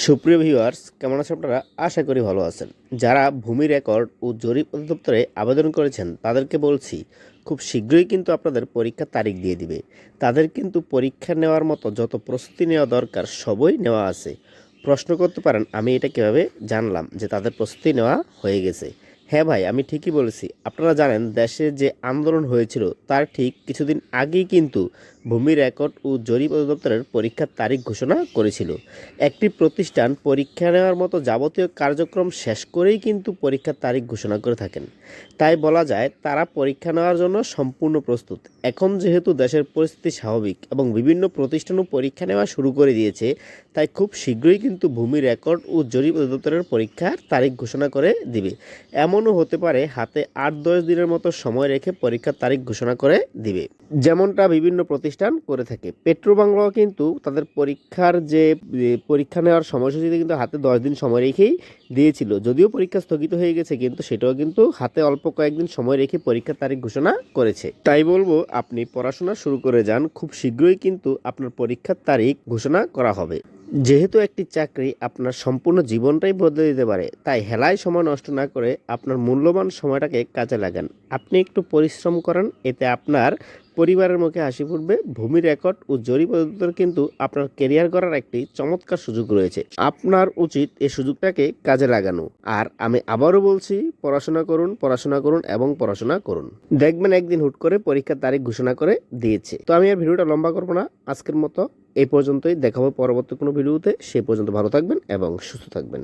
সুপ্রিয় ভিউয়ার্স কেমন আছেন আপনারা? আশা করি ভালো আছেন। যারা ভূমি রেকর্ড ও জরিপ অধিদপ্তরে আবেদন করেছেন, তাদেরকে বলছি, খুব শীঘ্রই কিন্তু আপনাদের পরীক্ষার তারিখ দিয়ে দিবে। তাদের কিন্তু পরীক্ষা নেওয়ার মতো যত প্রস্তুতি নেওয়া দরকার, সবই নেওয়া আছে। প্রশ্ন করতে পারেন, আমি এটা কীভাবে জানলাম যে তাদের প্রস্তুতি নেওয়া হয়ে গেছে? হ্যাঁ ভাই, আমি ঠিকই বলেছি। আপনারা জানেন, দেশে যে আন্দোলন হয়েছিল, তার ঠিক কিছুদিন আগেই কিন্তু ভূমি রেকর্ড ও জরিপ অধিদপ্তরের পরীক্ষার তারিখ ঘোষণা করেছিল। একটি প্রতিষ্ঠান পরীক্ষা নেওয়ার মতো যাবতীয় কার্যক্রম শেষ করেই কিন্তু পরীক্ষার তারিখ ঘোষণা করে থাকেন। তাই বলা যায়, তারা পরীক্ষা নেওয়ার জন্য সম্পূর্ণ প্রস্তুত। এখন যেহেতু দেশের পরিস্থিতি স্বাভাবিক এবং বিভিন্ন প্রতিষ্ঠানও পরীক্ষা নেওয়া শুরু করে দিয়েছে, তাই খুব শীঘ্রই কিন্তু ভূমি রেকর্ড ও জরিপ অধিদপ্তরের পরীক্ষার তারিখ ঘোষণা করে দিবে। এমনও হতে পারে, হাতে আট দশ দিনের মতো সময় রেখে পরীক্ষার তারিখ ঘোষণা করে দিবে। যেমনটা বিভিন্ন প্রতিষ্ঠান করে থাকে। পেট্রো বাংলাও কিন্তু তাদের পরীক্ষার যে পরীক্ষা নেওয়ার সময়সূচিতে কিন্তু হাতে দশ দিন সময় রেখেই দিয়েছিল। যদিও পরীক্ষা স্থগিত হয়ে গেছে, কিন্তু সেটাও কিন্তু হাতে অল্প কয়েকদিন সময় রেখে পরীক্ষার তারিখ ঘোষণা করেছে। তাই বলব, আপনি পড়াশোনা শুরু করে যান, খুব শীঘ্রই কিন্তু আপনার পরীক্ষার তারিখ ঘোষণা করা হবে। যেহেতু একটি চাকরি আপনার সম্পূর্ণ জীবনটাই বদলে দিতে পারে, তাই হেলায় সময় নষ্ট না করে আপনার মূল্যবান সময়টাকে কাজে লাগান। আপনি একটু পরিশ্রম করেন, এতে আপনার পরিবারের মুখে হাসি ফুটবে, ভূমি রেকর্ড ও জরিপ কিন্তু আপনার কেরিয়ার করার একটি চমৎকার সুযোগ রয়েছে। আপনার উচিত এই সুযোগটাকে কাজে লাগানো। আর আমি আবারও বলছি, পড়াশোনা করুন পড়াশোনা করুন এবং পড়াশোনা করুন। দেখবেন একদিন হুট করে পরীক্ষার তারিখ ঘোষণা করে দিয়েছে। তো আমি আর ভিডিওটা লম্বা করব না, আজকের মতো এই পর্যন্তই দেখাবো পরবর্তী কোনো ভিডিওতে। সেই পর্যন্ত ভালো থাকবেন এবং সুস্থ থাকবেন।